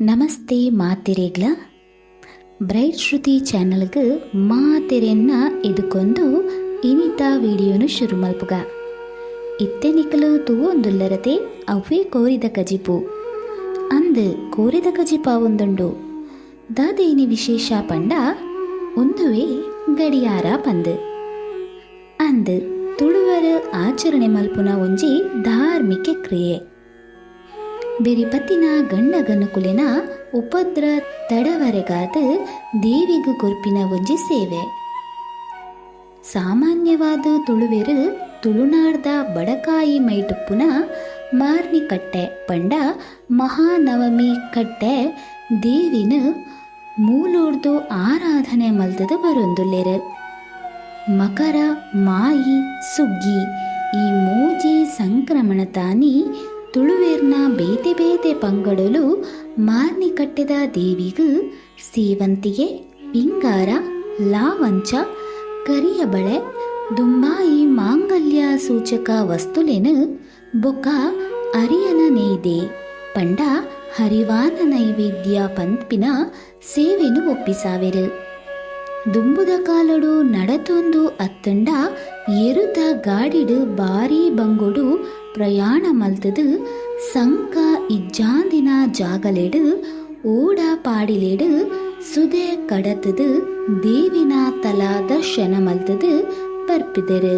ನಮಸ್ತೆ ಮಾತೆರೆಗ್ಲ. ಬ್ರೈಟ್ ಶ್ರುತಿ ಚಾನಲ್ಗೆ ಮಾತೆರೆನ್ನ ಇದಕ್ಕೊಂದು ಇನಿತ ವಿಡಿಯೋನು ಶುರು ಮಲ್ಪುಗ. ಇತ್ತೆನಿಕಲು ತೂವೊಂದುಲ್ಲರತೆ ಅವೇ ಕೋರಿದ ಕಜಿಪು. ಅಂದ್ ಕೋರಿದ ಕಜಿಪ ಒಂದುಂಡು. ದಾದೇನಿ ವಿಶೇಷ ಪಂಡ ಒಂದುವೆ ಗಡಿಯಾರ ಪಂದ್ ಅಂದ್ ತುಳುವರ ಆಚರಣೆ ಮಲ್ಪುನ ಒಂಜಿ ಧಾರ್ಮಿಕ ಕ್ರಿಯೆ. ಬೆರಿಪತ್ತಿನ ಗಂಡಗನುಕುಲಿನ ಉಪದ್ರ ತಡವರೆಗಾದ ದೇವಿಗು ಕೊರ್ಪಿನ ಒಂಜಿ ಸೇವೆ. ಸಾಮಾನ್ಯವಾದ ತುಳುವೆರು ತುಳುನಾಡ್ದ ಬಡಕಾಯಿ ಮೈಟುಪ್ಪುನ ಮಾರ್ನಿ ಕಟ್ಟೆ ಪಂಡ ಮಹಾನವಮಿ ಕಟ್ಟೆ ದೇವಿನ ಮೂಲೋಡ್ದು ಆರಾಧನೆ ಮಲ್ತದ ಬರೊಂದುಲ್ಲೆರು. ಮಕರ, ಮಾಯಿ, ಸುಗ್ಗಿ ಈ ಮೂಜಿ ಸಂಕ್ರಮಣ ತಾನಿ ತುಳುವೇರ್ನ ಬೇತೆ ಬೇತೆ ಪಂಗಡಲು ಮಾರ್ನಿ ಕಟ್ಟೆದ ದೇವಿಗು ಸೇವಂತಿಗೆ, ಪಿಂಗಾರ, ಲಾವಂಚ, ಕರಿಯ ಬಳೆ, ದುಂಬಾಯಿ ಮಾಂಗಲ್ಯ ಸೂಚಕ ವಸ್ತುಲೆನು ಬೊಕ್ಕ ಅರಿಯನ ನೇದೆ ಪಂಡ ಹರಿವಾನ ನೈವೇದ್ಯ ಪಂಪಿನ ಸೇವೆನು ಒಪ್ಪಿಸಾವೆರು. ದುಂಬುದ ಕಾಲಡು ನಡತೊಂದು ಅತ್ತಂಡ ಎರುತ ಗಾಡಿಡು ಬಾರಿ ಬಂಗೊಡು ಪ್ರಯಾಣ ಮಲ್ತದು ಸಂಕ ಇಜ್ಜಾಂದಿನ ಜಾಗಲೆಡು, ಓಡ ಪಾಡಿಲೆಡು, ಸುದೆ ಕಡತದು, ದೇವಿನ ತಲಾ ದರ್ಶನ ಮಲ್ತದು ಬರ್ಪಿದರು.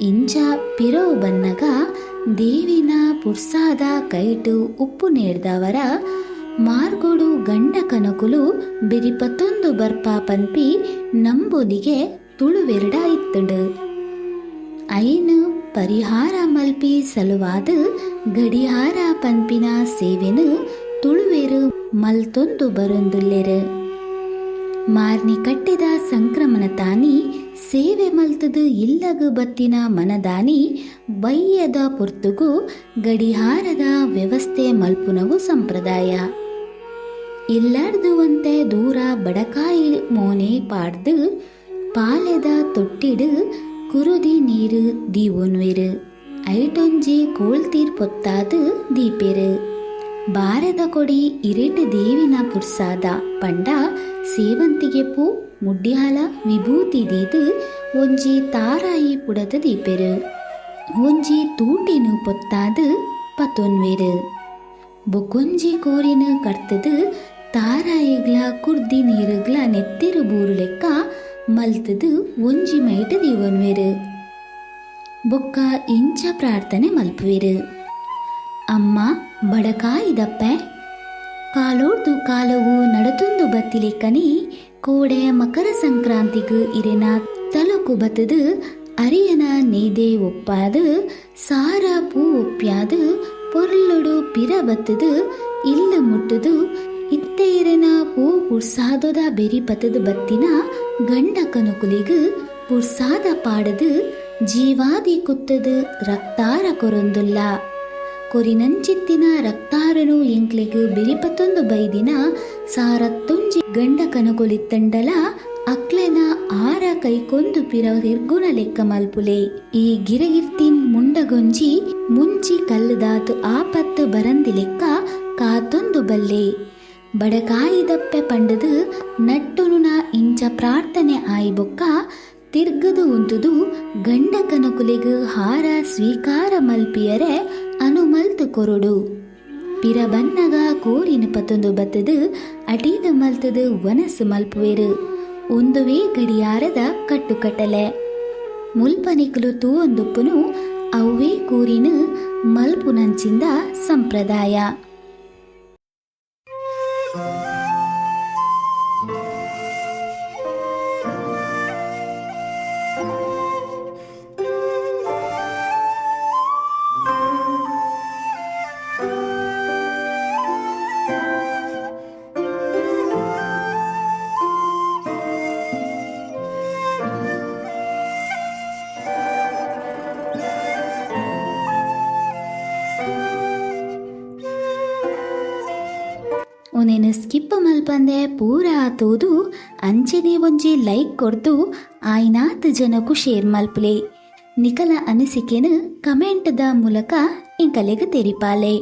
ಇಂಜ ಪಿರೋ ಬನ್ನಗ, ದೇವಿನ ಪುರ್ಸಾದ ಕೈಟು ಉಪ್ಪು ನೇಡ್ದವರ, ಮಾರ್ಗೋಡು ಗಂಡ ಕನಕುಲು ಬಿರಿಪತ್ತೊಂದು ಬರ್ಪ ಪನ್ಪಿ, ನಂಬೊಲಿಗೆ ತುಳುವೆರಡ ಇತ್ತುಂಡು. ಐನು ಪರಿಹಾರ ಮಲ್ಪಿ ಸಲುವಾದ ಗಡಿಹಾರ ಪನ್ಪಿನ ಸೇವೆನು ತುಳುವೆರು ಮಲ್ತೊಂದು ಬರೊಂದುಲ್ಲೆರು. ಮಾರ್ನಿ ಕಟ್ಟಿದ ಸಂಕ್ರಮಣ ತಾನಿ, ಸೇವೆ ಮಲ್ತದು ಇಲ್ಲಗು ಬತ್ತಿನ ಮನದಾನಿ ಬಯ್ಯದ ಪುರ್ತುಗು ಗಡಿಹಾರದ ವ್ಯವಸ್ಥೆ ಮಲ್ಪುನವು ಸಂಪ್ರದಾಯ. ಇಲ್ಲಾರ್ದುವಂತೆ ದೂರ ಬಡಕಾಯಿ ಮೋನೆ ಪಾಡ್ದು, ಪಾಲೆದ ತೊಟ್ಟಿಡು ಕುರುದಿ ನೀರು ದೀವೊನ್ವೆರು ಐಟೊಂಜಿ ಕೋಳ್ತೀರ್ ಪೊತ್ತಾದು ದೀಪೆರು ಬಾರದ ಕೊಡಿ ಇರೆಟ್ ದೇವಿನ ಪುರ್ಸಾದ ಪಂಡ ಸೇವಂತಿಗೆ ಪೂ ಮುಡ್ಯಾಲ ವಿಭೂತಿ ದೀದು ಒಂಜಿ ತಾರಾಯಿ ಪುಡದ ದೀಪೆರು ಒಂಜಿ ತೂಟಿನು ಪೊತ್ತಾದು ಪತೊನ್ವೆರು ಬೊಕೊಂಜಿ ಕೋರಿನ ಕರ್ತದು ತಾರಾಯಿಗ್ಲ ಕುರ್ದಿ ನೀರುಗ್ಲ ನೆತ್ತಿರು ಬೂರು ಲೆಕ್ಕ ಮಲ್ತದು ಒಂಜಿ ಮೈಟ್ ದೀವನ್ವೇರು. ಬೊಕ್ಕ ಇಂಚ ಪ್ರಾರ್ಥನೆ ಮಲ್ಪುವೆರು. ಅಮ್ಮ ಬಡಕಾಯಿದಪ್ಪೆ ಕಾಲೋಡ್ದು ಕಾಲವು ನಡತೊಂದು ಕನಿ, ಕೋಡೆ ಮಕರ ಸಂಕ್ರಾಂತಿಗು ಇರೆನ ತಲಕು ಬತ್ತದು, ಅರಿಯನ ನೇದೆ ಒಪ್ಪಾದ, ಸಾರ ಪೂ ಒಪ್ಪ್ಯಾದ ಪೊರ್ಲುಡು ಪಿರ ಬತ್ತದು, ಇಲ್ಲ ಮುಟ್ಟದು ಇತ್ತೇರನ ಪೂ ಪುರ್ಸಾದದ ಬೆರಿ ಬತ್ತದು ಬತ್ತಿನ ಗಂಡ ಕನುಕುಲಿಗು ಪುರ್ಸಾದ ಪಾಡದು ಜೀವಾದಿ ಕುತ್ತದು ರಕ್ತಾರ ಕೊರೊಂದುಲ್ಲ. ಕೊರಿನಂಚಿತ್ತಿನ ರಕ್ತಾರನು ಎಂಕ್ಲೆಗು ಬಿರಿಪತ್ತೊಂದು ಬೈದಿನ ಸಾರತ್ತೊಂಜಿ ಗಂಡ ಕನುಕುಲಿತ್ತಂಡಲ ಅಕ್ಲೆನ ಆರ ಕೈಕೊಂದು ಪಿರ ಹಿರ್ಗುಣ ಲೆಕ್ಕ ಮಲ್ಪುಲೆ. ಈ ಗಿರಗಿರ್ತಿನ್ ಮುಂಡಗೊಂಜಿ ಮುಂಚಿ ಕಲ್ಲುದಾತು ಆಪತ್ತು ಬರಂದಿ ಲೆಕ್ಕ ಕಾತೊಂದು ಬಲ್ಲೆ. ಬಡಕಾಯಿದಪ್ಪೆ ಪಂಡದು ನಟ್ಟುನುನ ಇಂಚ ಪ್ರಾರ್ಥನೆ ಆಯ್ಬೊಕ್ಕ ತಿರ್ಗದು ಉಂತುದು ಗಂಡ ಕನಕುಲಿಗು ಹಾರ ಸ್ವೀಕಾರ ಮಲ್ಪಿಯರೆ ಅನುಮಲ್ತು ಕೊರುಡು. ಪಿರ ಬನ್ನಗ ಕೋರಿನ ಪತ್ತೊಂದು ಬತ್ತದು ಅಟೀದ ಮಲ್ತದು ವನಸ್ಸು ಮಲ್ಪುವೆರು. ಒಂದುವೇ ಗಡಿಯಾರದ ಕಟ್ಟುಕಟ್ಟಲೆ. ಮುಲ್ಪನಿಕಲು ತೂವೊಂದುಪ್ಪುನು ಅವೇ ಕೂರಿನ ಮಲ್ಪುನಂಚಿಂದ ಸಂಪ್ರದಾಯ. ಒನೇನು ಸ್ಕಿಪ್ ಮಲ್ಪಂದೆ ಪೂರ ಆತೋದು ಅಂಚನೆ ಒಂಜಿ ಲೈಕ್ ಕೊರ್ದು ಆಯ್ನಾತ್ ಜನಕ್ಕೂ ಶೇರ್ ಮಲ್ಪಲೆ ನಿಕಲ ಅನಿಸಿಕೆನು ಕಮೆಂಟ್ದ ಮೂಲಕ ಇಂಕಲೆಗ್ ತೆರಿಪಾಲೆ.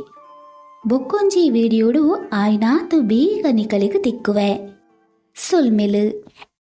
ಬೊಕ್ಕೊಂಜಿ ವಿಡಿಯೋಡು ಆಯ್ನಾತು ಬೇಗ ನಿಕಲಿಗ್ ತಿಕ್ಕುವೆ. ಸೊಲ್ಮೆಲು.